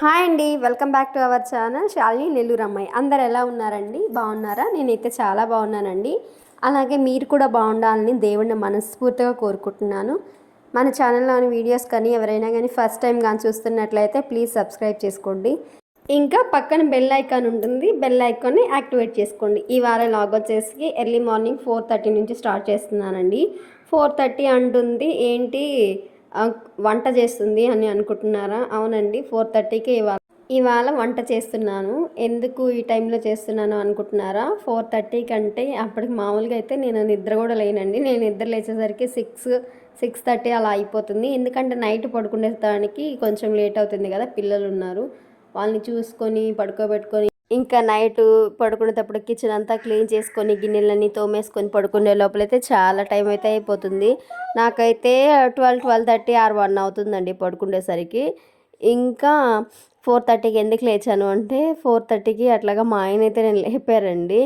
Hi అండి welcome back to our channel Shalini నెల్లూరమ్మాయి అందరు ఎలా ఉన్నారండి? బాగున్నారా? నేనైతే చాలా బాగున్నానండి. అలాగే మీరు కూడా బాగుండాలని దేవుడిని మనస్ఫూర్తిగా కోరుకుంటున్నాను. మన ఛానల్లోని వీడియోస్ కానీ ఎవరైనా కానీ ఫస్ట్ టైం కానీ చూస్తున్నట్లయితే ప్లీజ్ సబ్స్క్రైబ్ చేసుకోండి. ఇంకా పక్కన బెల్ ఐకాన్ ఉంటుంది. బెల్ ఐకాన్ని యాక్టివేట్ చేసుకోండి. ఈ వారం లాగ్ వచ్చేసి ఎర్లీ మార్నింగ్ ఫోర్ థర్టీ నుంచి స్టార్ట్ చేస్తున్నానండి. ఫోర్ థర్టీ అంటుంది. ఏంటి? వంట చేస్తుంది అని అనుకుంటున్నారా? అవునండి ఫోర్ థర్టీకి ఇవాళ. ఇవాళ వంట చేస్తున్నాను. ఎందుకు ఈ టైంలో చేస్తున్నాను అనుకుంటున్నారా? ఫోర్ థర్టీ కంటే అప్పటికి మామూలుగా అయితే నేను నిద్ర కూడా లేనండి. నేను నిద్ర లేచేసరికి సిక్స్ సిక్స్ థర్టీ అలా అయిపోతుంది. ఎందుకంటే నైట్ పడుకునేదానికి కొంచెం లేట్ అవుతుంది కదా పిల్లలు ఉన్నారు. వాళ్ళని చూసుకొని పడుకోబెట్టుకొని ఇంకా నైట్ పడుకునేటప్పుడు కిచెన్ అంతా క్లీన్ చేసుకొని గిన్నెలన్నీ తోమేసుకొని పడుకునే లోపలైతే చాలా టైం అయితే అయిపోతుంది. నాకైతే twelve twelve thirty or one అవుతుందండి పడుకునేసరికి ఇంకా ఫోర్ థర్టీకి ఎందుకు లేచాను అంటే ఫోర్ థర్టీకి అట్లాగా మా ఆయన అయితే నేను లేపారండి.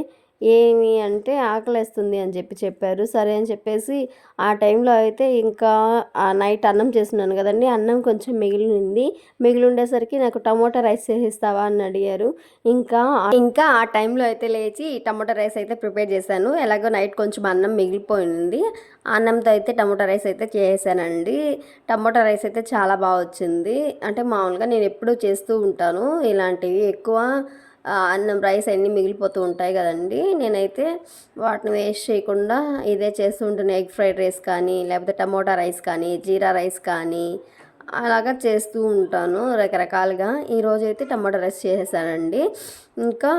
ఏమి అంటే ఆకలేస్తుంది అని చెప్పి చెప్పారు. సరే అని చెప్పేసి ఆ టైంలో అయితే ఇంకా ఆ నైట్ అన్నం చేస్తున్నాను కదండి. అన్నం కొంచెం మిగిలింది. మిగిలి ఉండేసరికి నాకు టమోటా రైస్ చేసిస్తావా అని అడిగారు. ఇంకా ఇంకా ఆ టైంలో అయితే లేచి టమోటా రైస్ అయితే ప్రిపేర్ చేశాను. ఎలాగో నైట్ కొంచెం అన్నం మిగిలిపోయింది. ఆ అన్నంతో అయితే టమోటా రైస్ అయితే చేసానండి టమోటా రైస్ అయితే చాలా బాగా వచ్చింది. అంటే మామూలుగా నేను ఎప్పుడూ చేస్తూ ఉంటాను. ఇలాంటివి ఎక్కువ అన్నం రైస్ అన్నీ మిగిలిపోతూ ఉంటాయి కదండి. నేనైతే వాటిని వేస్ట్ చేయకుండా ఇదే చేస్తుంటాను ఎగ్ ఫ్రైడ్ రైస్ కానీ లేకపోతే టమోటా రైస్ కానీ జీరా రైస్ కానీ అలాగా చేస్తూ ఉంటాను రకరకాలుగా. ఈరోజు అయితే టమాటా రైస్ చేసేసానండి. ఇంకా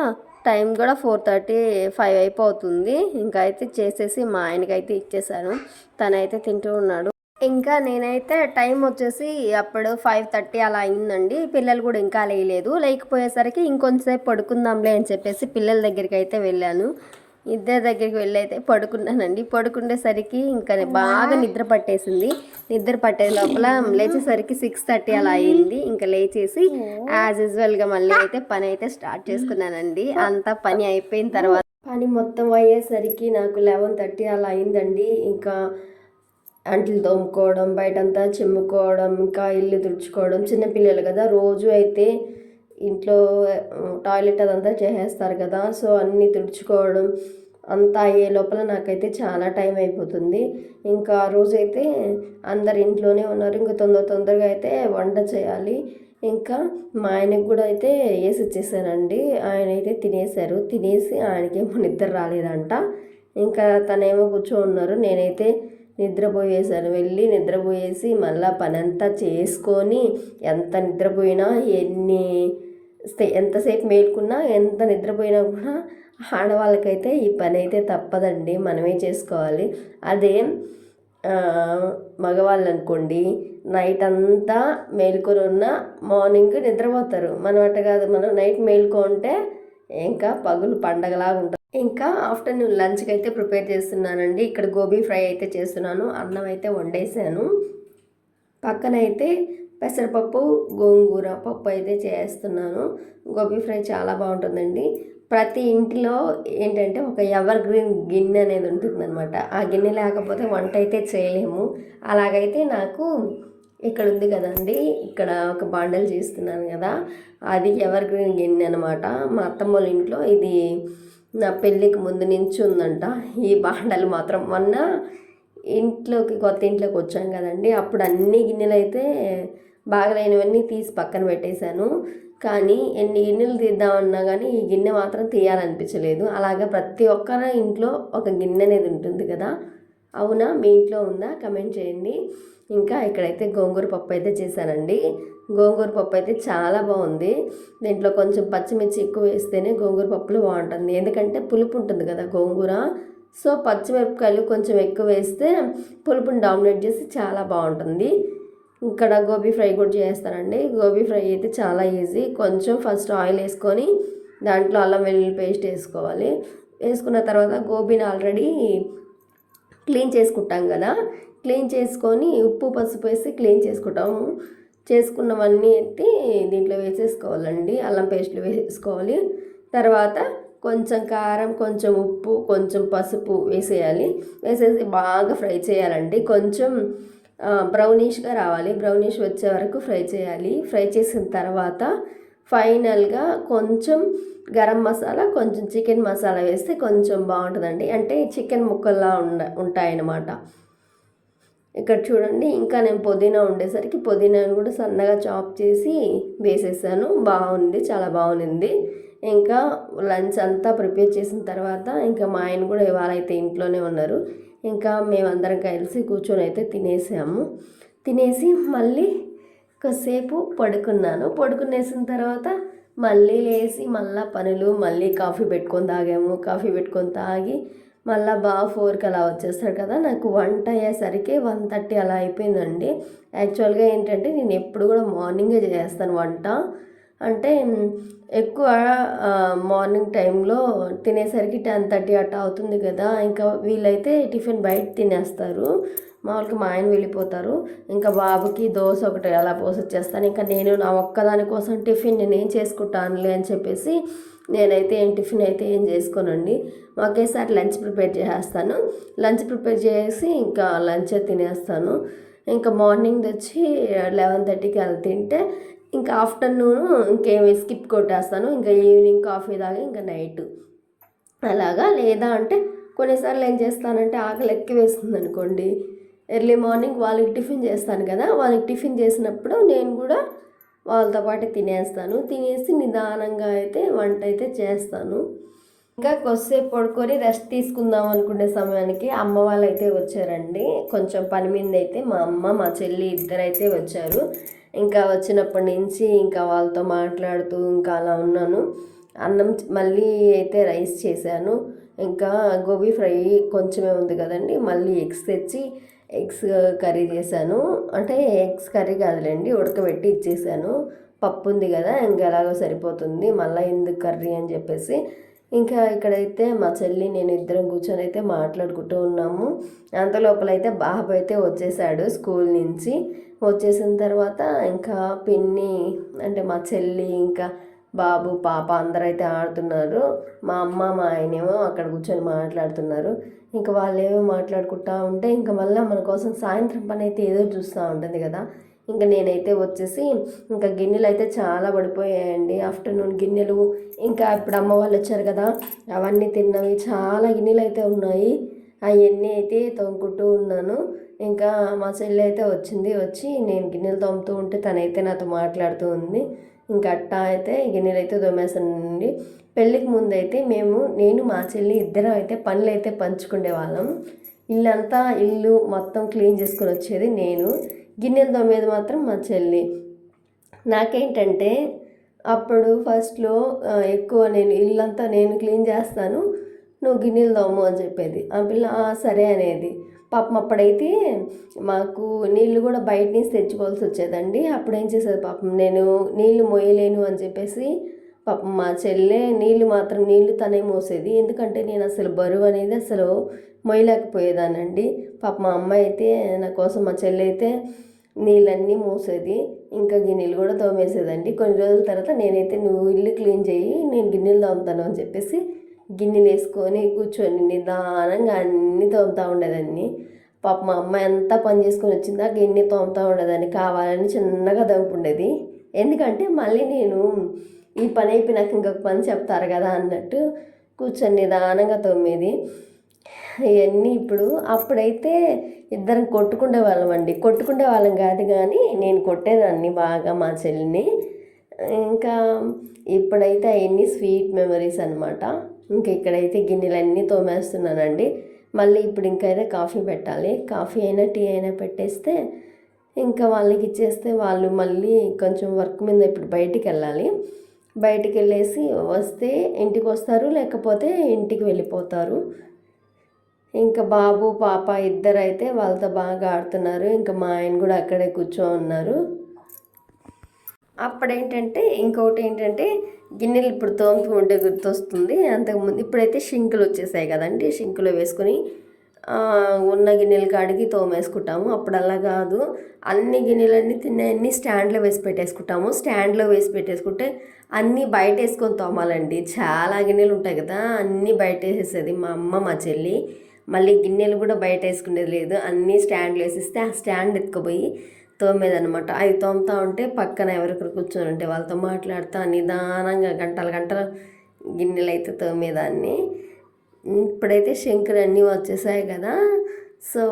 టైం కూడా ఫోర్ థర్టీ ఫైవ్ అయిపోతుంది. ఇంకా అయితే చేసేసి మా ఆయనకైతే ఇచ్చేసాను. తనైతే తింటూ ఉన్నాడు. ఇంకా నేనైతే టైం వచ్చేసి అప్పుడు ఫైవ్ థర్టీ అలా అయిందండి. పిల్లలు కూడా ఇంకా లేయలేదు. లేకపోయేసరికి ఇంకొంతసేపు పడుకుందాంలే అని చెప్పేసి పిల్లల దగ్గరికి అయితే వెళ్ళాను. ఇద్దరి దగ్గరికి వెళ్ళి అయితే పడుకున్నానండి. పడుకునేసరికి ఇంకా బాగా నిద్ర పట్టేసింది. నిద్ర పట్టే లోపల లేచేసరికి సిక్స్ థర్టీ అలా అయింది. ఇంకా లేచేసి యాజ్ యూజువల్గా మళ్ళీ అయితే పని అయితే స్టార్ట్ చేసుకున్నానండి. అంతా పని అయిపోయిన తర్వాత పని మొత్తం అయ్యేసరికి నాకు లెవెన్ థర్టీ అలా అయిందండి. ఇంకా అంట్లు తోముకోవడం బయటంతా చిమ్ముకోవడం ఇంకా ఇల్లు తుడుచుకోవడం చిన్నపిల్లలు కదా. రోజు అయితే ఇంట్లో టాయిలెట్ అదంతా చేసేస్తారు కదా. సో అన్నీ తుడుచుకోవడం అంతా అయ్యే లోపల నాకైతే చాలా టైం అయిపోతుంది. ఇంకా ఆ రోజైతే అందరు ఇంట్లోనే ఉన్నారు. ఇంకా తొందర తొందరగా అయితే వంట చేయాలి. ఇంకా మా ఆయనకు కూడా అయితే వేసి ఇచ్చేసానండి. ఆయన అయితే తినేశారు. తినేసి ఆయనకేమో నిద్ర రాలేదంట. ఇంకా తనేమో కూర్చో ఉన్నారు. నేనైతే నిద్రపోయేసాను వెళ్ళి నిద్రపోయేసి మళ్ళీ పనంతా చేసుకొని ఎంత నిద్రపోయినా ఎన్ని ఎంతసేపు మేల్కున్నా ఎంత నిద్రపోయినా కూడా ఆడవాళ్ళకైతే ఈ పని అయితే తప్పదండి. మనమే చేసుకోవాలి. అదే మగవాళ్ళు అనుకోండి నైట్ అంతా మేల్కొని ఉన్న మార్నింగ్ నిద్రపోతారు. మనం అట్ట కాదు. మనం నైట్ మేల్కొంటే ఇంకా పగులు పండగలాగా ఉంటుంది ఇంకా ఆఫ్టర్నూన్ లంచ్కి అయితే ప్రిపేర్ చేస్తున్నానండి. ఇక్కడ గోబీ ఫ్రై అయితే చేస్తున్నాను. అన్నం అయితే వండేసాను. పక్కన అయితే పెసరపప్పు గోంగూర పప్పు అయితే చేస్తున్నాను. గోబీ ఫ్రై చాలా బాగుంటుందండి. ప్రతి ఇంటిలో ఏంటంటే ఒక ఎవర్ గ్రీన్ గిన్నె అనేది ఉంటుందన్నమాట. ఆ గిన్నె లేకపోతే వంట అయితే చేయలేము. అలాగైతే నాకు ఇక్కడ ఉంది కదండి. ఇక్కడ ఒక బాండల్ చేస్తున్నాను కదా. అది ఎవర్ గ్రీన్ గిన్నె అనమాట మా అత్తమ్మ వాళ్ళ ఇంట్లో ఇది నా పెళ్ళికి ముందు నుంచి ఉందంట ఈ బాండలు మాత్రం మొన్న ఇంట్లోకి కొత్త ఇంట్లోకి వచ్చాం కదండి. అప్పుడు అన్ని గిన్నెలు అయితే బాగలేనివన్నీ తీసి పక్కన పెట్టేశాను. కానీ ఎన్ని గిన్నెలు తీద్దామన్నా కానీ ఈ గిన్నె మాత్రం తీయాలనిపించలేదు. అలాగే ప్రతి ఒక్కరి ఇంట్లో ఒక గిన్నె అనేది ఉంటుంది కదా. అవునా? మీ ఇంట్లో ఉందా? కమెంట్ చేయండి. ఇంకా ఇక్కడైతే గోంగూర పప్పు అయితే చేశానండి. గోంగూర పప్పు అయితే చాలా బాగుంది. దీంట్లో కొంచెం పచ్చిమిర్చి ఎక్కువ వేస్తేనే గోంగూర పప్పులో బాగుంటుంది. ఎందుకంటే పులుపు ఉంటుంది కదా గోంగూర. సో పచ్చిమిరపకాయలు కొంచెం ఎక్కువ వేస్తే పులుపుని డామినేట్ చేసి చాలా బాగుంటుంది. ఇక్కడ గోబీ ఫ్రై కూడా చేస్తానండి. గోబీ ఫ్రై అయితే చాలా ఈజీ. కొంచెం ఫస్ట్ ఆయిల్ వేసుకొని దాంట్లో అల్లం వెల్లుల్లి పేస్ట్ వేసుకోవాలి. వేసుకున్న తర్వాత గోబీని ఆల్రెడీ క్లీన్ చేసుకుంటాం కదా. క్లీన్ చేసుకొని ఉప్పు పసుపు వేసి క్లీన్ చేసుకుంటాము. చేసుకున్నవన్నీ ఎత్తి దీంట్లో వేసేసుకోవాలండి. అల్లం పేస్ట్లు వేసుకోవాలి. తర్వాత కొంచెం కారం కొంచెం ఉప్పు కొంచెం పసుపు వేసేయాలి. వేసేసి బాగా ఫ్రై చేయాలండి. కొంచెం బ్రౌనిష్గా రావాలి. బ్రౌనిష్ వచ్చే వరకు ఫ్రై చేయాలి. ఫ్రై చేసిన తర్వాత ఫైనల్గా కొంచెం గరం మసాలా కొంచెం చికెన్ మసాలా వేస్తే కొంచెం బాగుంటుందండి. అంటే చికెన్ ముక్కల్లా ఉండ ఉంటాయన్నమాట. ఇక్కడ చూడండి ఇంకా నేను పుదీనా ఉండేసరికి పుదీనాను కూడా సన్నగా చాప్ చేసి వేసేసాను. బాగుంది చాలా బాగుంది. ఇంకా లంచ్ అంతా ప్రిపేర్ చేసిన తర్వాత ఇంకా మా ఆయన కూడా ఇవాళ అయితే ఇంట్లోనే ఉన్నారు. ఇంకా మేమందరం కలిసి కూర్చొని అయితే తినేసాము. తినేసి మళ్ళీ కొద్దిసేపు పడుకున్నాను. పడుకునేసిన తర్వాత మళ్ళీ లేచి మళ్ళీ పనులు మళ్ళీ కాఫీ పెట్టుకొని తాగాము. కాఫీ పెట్టుకొని తాగి మళ్ళీ బాగా ఫోర్కి అలా వచ్చేస్తాడు కదా. నాకు వంట అయ్యేసరికి వన్ థర్టీ అలా అయిపోయిందండి. యాక్చువల్గా ఏంటంటే నేను ఎప్పుడు కూడా మార్నింగే చేస్తాను వంట. అంటే ఎక్కువ మార్నింగ్ టైంలో తినేసరికి టెన్ థర్టీ అట్లా అవుతుంది కదా. ఇంకా వీళ్ళైతే టిఫిన్ బయట తినేస్తారు. మామూలుగా మా ఆయన వెళ్ళిపోతారు. ఇంకా బాబుకి దోశ ఒకటి అలా పోసొచ్చేస్తాను. ఇంకా నేను నా ఒక్కదాని కోసం టిఫిన్ నేను ఏం చేసుకుంటానులే అని చెప్పేసి నేనైతే ఏం టిఫిన్ అయితే ఏం చేసుకోనండి. ఒకేసారి లంచ్ ప్రిపేర్ చేసేస్తాను. లంచ్ ప్రిపేర్ చేసి ఇంకా లంచ్ తినేస్తాను. ఇంకా మార్నింగ్ వచ్చి లెవెన్ థర్టీకి అలా తింటే ఇంకా ఆఫ్టర్నూన్ ఇంకేమి స్కిప్ కొట్టేస్తాను. ఇంకా ఈవినింగ్ కాఫీ తాగి ఇంకా నైట్ అలాగా. లేదా అంటే కొన్నిసార్లు ఏం చేస్తానంటే ఆకలి ఎక్కువ వేస్తుంది అనుకోండి ఎర్లీ మార్నింగ్ వాళ్ళకి టిఫిన్ చేస్తాను కదా వాళ్ళకి టిఫిన్ చేసినప్పుడు నేను కూడా వాళ్ళతో పాటు తినేస్తాను. తినేసి నిదానంగా అయితే వంట అయితే చేస్తాను. ఇంకా కొద్దిసేపు పడుకొని రెస్ట్ తీసుకుందాం అనుకునే సమయానికి అమ్మ వాళ్ళు అయితే వచ్చారండి. కొంచెం పని మీద అయితే మా అమ్మ మా చెల్లి ఇద్దరైతే వచ్చారు. ఇంకా వచ్చినప్పటి నుంచి ఇంకా వాళ్ళతో మాట్లాడుతూ ఇంకా అలా ఉన్నాను. అన్నం మళ్ళీ అయితే రైస్ చేశాను. ఇంకా గోబీ ఫ్రై కొంచెమే ఉంది కదండి మళ్ళీ ఎగ్స్ తెచ్చి ఎగ్స్ కర్రీ చేశాను. అంటే ఎగ్స్ కర్రీ కాదులేండి ఉడకబెట్టి ఇచ్చేసాను. పప్పు ఉంది కదా ఇంకా ఎలాగో సరిపోతుంది మళ్ళీ ఎందుకు కర్రీ అని చెప్పేసి. ఇంకా ఇక్కడైతే మా చెల్లి నేను ఇద్దరం కూర్చొని అయితే మాట్లాడుకుంటూ ఉన్నాము. అంత లోపలైతే బాబు అయితే వచ్చేసాడు స్కూల్ నుంచి. వచ్చేసిన తర్వాత ఇంకా పిన్ని అంటే మా చెల్లి ఇంకా బాబు పాప అందరూ అయితే ఆడుతున్నారు. మా అమ్మ మా ఆయనేమో అక్కడ కూర్చొని మాట్లాడుతున్నారు. ఇంకా వాళ్ళు ఏమో మాట్లాడుకుంటా ఉంటే ఇంకా మళ్ళీ మన కోసం సాయంత్రం పని అయితే ఏదో చూస్తూ ఉంటుంది కదా. ఇంకా నేనైతే వచ్చేసి ఇంకా గిన్నెలు అయితే చాలా పడిపోయాయండి. ఆఫ్టర్నూన్ గిన్నెలు ఇంకా ఇప్పుడు అమ్మ వాళ్ళు వచ్చారు కదా అవన్నీ తిన్నవి చాలా గిన్నెలు అయితే ఉన్నాయి. అవన్నీ అయితే తోముకుంటూ ఉన్నాను. ఇంకా మా చెల్లి అయితే వచ్చింది వచ్చి నేను గిన్నెలు తోముతూ ఉంటే తనైతే నాతో మాట్లాడుతూ ఉంది. ఇంకా అట్టా అయితే గిన్నెలు అయితే తోమేసానండి పెళ్ళికి ముందైతే మేము నేను మా చెల్లి ఇద్దరం అయితే పనులు అయితే పంచుకునే వాళ్ళం ఇల్లంతా ఇల్లు మొత్తం క్లీన్ చేసుకొని వచ్చేది నేను. గిన్నెలు తోమేది మాత్రం మా చెల్లి. నాకేంటంటే అప్పుడు ఫస్ట్లో ఎక్కువ నేను ఇల్లంతా నేను క్లీన్ చేస్తాను. నువ్వు గిన్నెలు దోము అని చెప్పేది. ఆ పిల్ల సరే అనేది. పాపం అప్పుడైతే మాకు నీళ్ళు కూడా బయట నుంచి తెచ్చుకోవాల్సి వచ్చేదండి. అప్పుడు ఏం చేసేది పాపం నేను నీళ్ళు మోయలేను అని చెప్పేసి పాపం మా చెల్లె నీళ్ళు మాత్రం నీళ్ళు తనే మోసేది. ఎందుకంటే నేను అసలు బరువు అనేది అసలు మొయ్యలేకపోయేదానండి పాప మా అమ్మ అయితే నా కోసం మా చెల్లె అయితే నీళ్ళన్నీ మూసేది. ఇంకా గిన్నెలు కూడా తోమేసేదండి. కొన్ని రోజుల తర్వాత నేనైతే నువ్వు ఇల్లు క్లీన్ చేయి నేను గిన్నెలు తోముతాను అని చెప్పేసి గిన్నెలు వేసుకొని కూర్చొని నిదానంగా అన్నీ తోముతూ ఉండేదాన్ని. పాప మా అమ్మ ఎంత పని చేసుకొని వచ్చిందా గిన్నె తోముతూ ఉండేదాన్ని. కావాలని చిన్నగా దొంపుండేది ఎందుకంటే మళ్ళీ నేను ఈ పని అయిపోయినాక ఇంకొక పని చెప్తారు కదా అన్నట్టు కూర్చొని నిదానంగా తోమేది. ఇవన్నీ ఇప్పుడు అప్పుడైతే ఇద్దరం కొట్టుకునే వాళ్ళం అండి. కొట్టుకునే వాళ్ళం కాదు కానీ నేను కొట్టేదాన్ని బాగా మా చెల్లిని. ఇంకా ఇప్పుడైతే అవన్నీ స్వీట్ మెమరీస్ అనమాట ఇంక ఇక్కడైతే గిన్నెలన్నీ తోమేస్తున్నానండి. మళ్ళీ ఇప్పుడు ఇంకైతే కాఫీ పెట్టాలి. కాఫీ అయినా టీ అయినా పెట్టేస్తే ఇంకా వాళ్ళకి ఇచ్చేస్తే వాళ్ళు మళ్ళీ కొంచెం వర్క్ మీద ఇప్పుడు బయటికి వెళ్ళాలి. బయటికి వెళ్ళేసి వస్తే ఇంటికి వస్తారు లేకపోతే ఇంటికి వెళ్ళిపోతారు. ఇంకా బాబు పాప ఇద్దరు అయితే వాళ్ళతో బాగా ఆడుతున్నారు. ఇంకా మా ఆయన కూడా అక్కడే కూర్చో ఉన్నారు. అప్పుడేంటంటే ఇంకొకటి ఏంటంటే గిన్నెలు ఇప్పుడు తోముతూ ఉంటే గుర్తొస్తుంది. అంతకుముందు ఇప్పుడైతే షింకులు వచ్చేసాయి కదండి. షింకులో వేసుకొని ఉన్న గిన్నెలు కాడికి తోమేసుకుంటాము. అప్పుడు అలా కాదు. అన్ని గిన్నెలన్నీ తిన్నాయన్నీ స్టాండ్లో వేసి పెట్టేసుకుంటాము. స్టాండ్లో వేసి పెట్టేసుకుంటే అన్నీ బయట వేసుకొని తోమాలండి. చాలా గిన్నెలు ఉంటాయి కదా అన్నీ బయట వేసేసేది మా అమ్మ మా చెల్లి. మళ్ళీ గిన్నెలు కూడా బయట వేసుకునేది లేదు. అన్నీ స్టాండ్లో వేసిస్తే ఆ స్టాండ్ ఎత్తుకుపోయి తోమేదనమాట అవి తోముతా ఉంటే పక్కన ఎవరికరు కూర్చొని ఉంటే వాళ్ళతో మాట్లాడుతా నిదానంగా గంటల గంటల గిన్నెలు అయితే తోమేదాన్ని. ఇప్పుడైతే శంకర్ అన్నీ వచ్చేసాయి కదా. సో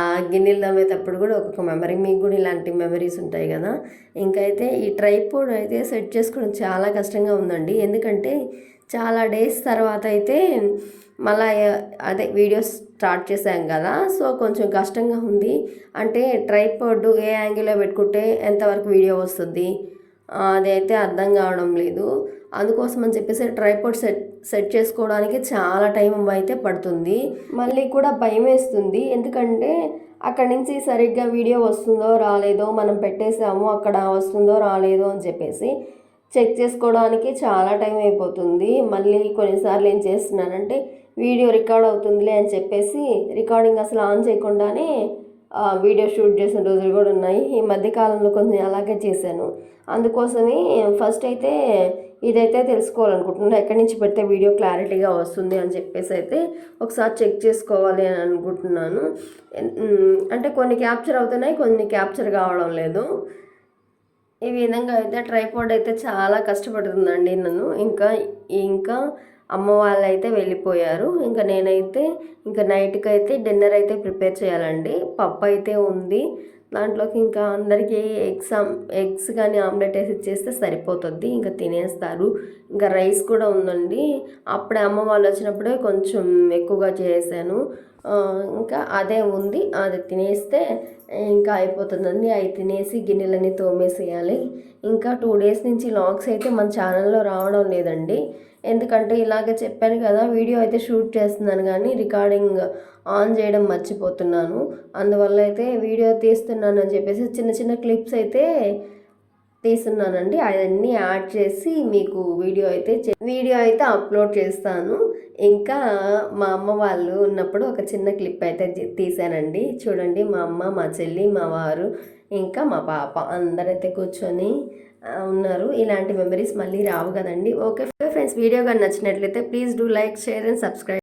ఆ గిన్నెలు తమ్మేటప్పుడు కూడా ఒక్కొక్క మెమరీ మీకు కూడా ఇలాంటి మెమరీస్ ఉంటాయి కదా. ఇంకైతే ఈ ట్రైపోడ్ అయితే సెట్ చేసుకోవడం చాలా కష్టంగా ఉందండి. ఎందుకంటే చాలా డేస్ తర్వాత అయితే మళ్ళీ అదే వీడియోస్ స్టార్ట్ చేశాం కదా సో కొంచెం కష్టంగా ఉంది. అంటే ట్రైపోడ్ ఏ యాంగిల్లో పెట్టుకుంటే ఎంతవరకు వీడియో వస్తుంది అదైతే అర్థం కావడం లేదు. అందుకోసం అని చెప్పేసి ట్రైపోడ్ సెట్ సెట్ చేసుకోవడానికి చాలా టైం అయితే పడుతుంది. మళ్ళీ కూడా భయం వేస్తుంది. ఎందుకంటే అక్కడి నుంచి సరిగ్గా వీడియో వస్తుందో రాలేదో మనం పెట్టేసాము అక్కడ వస్తుందో రాలేదో అని చెప్పేసి చెక్ చేసుకోవడానికి చాలా టైం అయిపోతుంది. మళ్ళీ కొన్నిసార్లు ఏం చేస్తున్నానంటే వీడియో రికార్డ్ అవుతుందిలే అని చెప్పేసి రికార్డింగ్ అసలు ఆన్ చేయకుండానే వీడియో షూట్ చేసిన రోజులు కూడా ఉన్నాయి. ఈ మధ్య కాలంలో కొంచెం అలాగే చేశాను. అందుకోసమే ఫస్ట్ అయితే ఇదైతే తెలుసుకోవాలనుకుంటున్నాను ఎక్కడి నుంచి పెడితే వీడియో క్లారిటీగా వస్తుంది అని చెప్పేసి అయితే ఒకసారి చెక్ చేసుకోవాలి అని అనుకుంటున్నాను. అంటే కొన్ని క్యాప్చర్ అవుతున్నాయి కొన్ని క్యాప్చర్ కావడం లేదు. ఈ విధంగా అయితే ట్రైపాడ్ అయితే చాలా కష్టపడుతుందండి నన్ను. ఇంకా ఇంకా అమ్మ వాళ్ళు అయితే వెళ్ళిపోయారు. ఇంకా నేనైతే ఇంకా నైట్కి అయితే డిన్నర్ అయితే ప్రిపేర్ చేయాలండి. పప్పు అయితే ఉంది. దాంట్లోకి ఇంకా అందరికీ ఎగ్స్ ఎగ్స్ కానీ ఆమ్లెట్ వేసి ఇచ్చేస్తే సరిపోతుంది. ఇంకా తినేస్తారు. ఇంకా రైస్ కూడా ఉందండి. అప్పుడే అమ్మ వాళ్ళు వచ్చినప్పుడే కొంచెం ఎక్కువగా చేసాను ఇంకా అదే ఉంది. అది తినేస్తే ఇంకా అయిపోతుందండి. అవి తినేసి గిన్నెలన్నీ తోమేసేయాలి. ఇంకా టూ డేస్ నుంచి లాగ్స్ అయితే మన ఛానల్లో రావడం లేదండి. ఎందుకంటే ఇలాగే చెప్పాను కదా వీడియో అయితే షూట్ చేస్తున్నాను కానీ రికార్డింగ్ ఆన్ చేయడం మర్చిపోతున్నాను. అందువల్ల అయితే వీడియో తీస్తున్నాను అని చెప్పేసి చిన్న చిన్న క్లిప్స్ అయితే తీస్తున్నానండి. అవన్నీ యాడ్ చేసి మీకు వీడియో అయితే చే- వీడియో అయితే అప్లోడ్ చేస్తాను. ఇంకా మా అమ్మ వాళ్ళు ఉన్నప్పుడు ఒక చిన్న క్లిప్ అయితే తీసానండి చూడండి మా అమ్మ మా చెల్లి మా వారు ఇంకా మా పాప అందరైతే కూర్చొని ఉన్నారు. ఇలాంటి మెమరీస్ మళ్ళీ రావు కదండి. ఓకే ఫ్రెండ్స్ వీడియో కానీ నచ్చినట్లయితే please do like share and subscribe